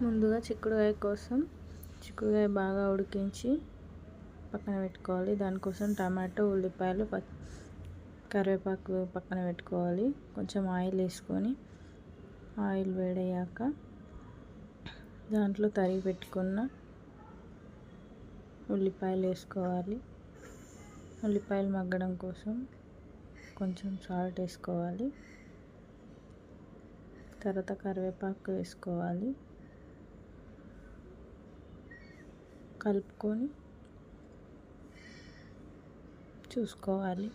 ముందుగా చిక్కుడుకాయ కోసం చిక్కుడుకాయ బాగా ఉడికించి పక్కన పెట్టుకోవాలి. దానికోసం టమాటో ఉల్లిపాయలు కరివేపాకు పక్కన పెట్టుకోవాలి. కొంచెం ఆయిల్ వేసుకొని ఆయిల్ వేడయ్యాక దాంట్లో తరిగి పెట్టుకున్న ఉల్లిపాయలు వేసుకోవాలి. ఉల్లిపాయలు మగ్గడం కోసం కొంచెం సాల్ట్ వేసుకోవాలి. తర్వాత కరివేపాకు వేసుకోవాలి. కలుపుకొని చూసుకోవాలి.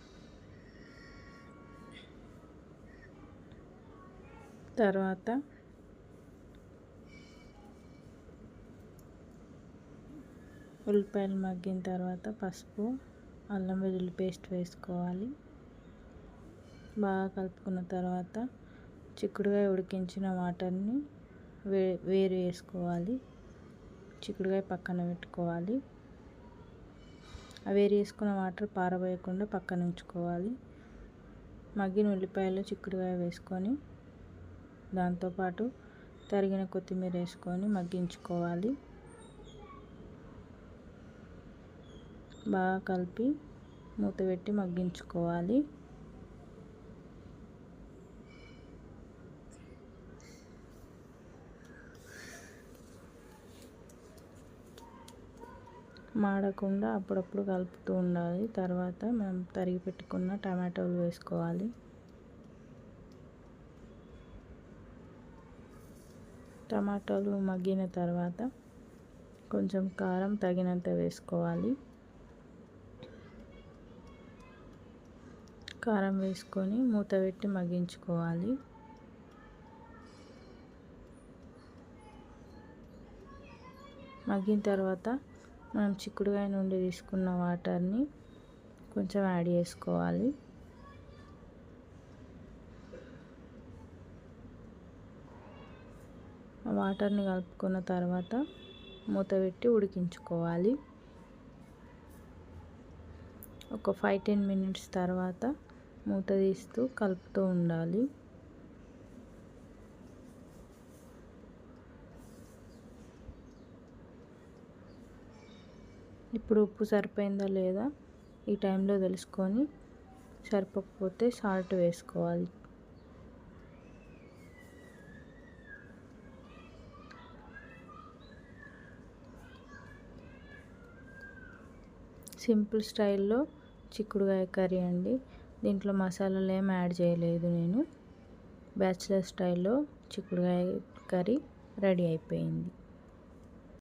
తర్వాత ఉల్లిపాయలు మగ్గిన తర్వాత పసుపు అల్లం వెల్లుల్లి పేస్ట్ వేసుకోవాలి. బాగా కలుపుకున్న తర్వాత చిక్కుడుగా ఉడికించిన వాటర్ని వే వేరు వేసుకోవాలి. చిక్కుడుకాయ పక్కన పెట్టుకోవాలి. ఆ వేరు వేసుకున్న వాటర్ పారబోయకుండా పక్కన ఉంచుకోవాలి. మగ్గిన ఉల్లిపాయలు చిక్కుడుకాయ వేసుకొని దాంతోపాటు తరిగిన కొత్తిమీర వేసుకొని మగ్గించుకోవాలి. బాగా కలిపి మూత పెట్టి మగ్గించుకోవాలి. మాడకుండా అప్పుడప్పుడు కలుపుతూ ఉండాలి. తర్వాత మనం తరిగి పెట్టుకున్న టమాటోలు వేసుకోవాలి. టమాటాలు మగ్గిన తర్వాత కొంచెం కారం తగినంత వేసుకోవాలి. కారం వేసుకొని మూత పెట్టి మగ్గించుకోవాలి. మగ్గిన తర్వాత మనం చిక్కుడుకాయ నుండి తీసుకున్న వాటర్ని కొంచెం యాడ్ చేసుకోవాలి. వాటర్ని కలుపుకున్న తర్వాత మూత పెట్టి ఉడికించుకోవాలి. ఒక ఫైవ్ టెన్ మినిట్స్ తర్వాత మూత తీస్తూ కలుపుతూ ఉండాలి. ఇప్పుడు ఉప్పు సరిపోయిందా లేదా ఈ టైంలో తెలుసుకొని సరిపోకపోతే సాల్ట్ వేసుకోవాలి. సింపుల్ స్టైల్లో చిక్కుడుకాయ కర్రీ అండి. దీంట్లో మసాలాలు ఏం యాడ్ చేయలేదు నేను. బ్యాచిలర్ స్టైల్లో చిక్కుడుకాయ కర్రీ రెడీ అయిపోయింది.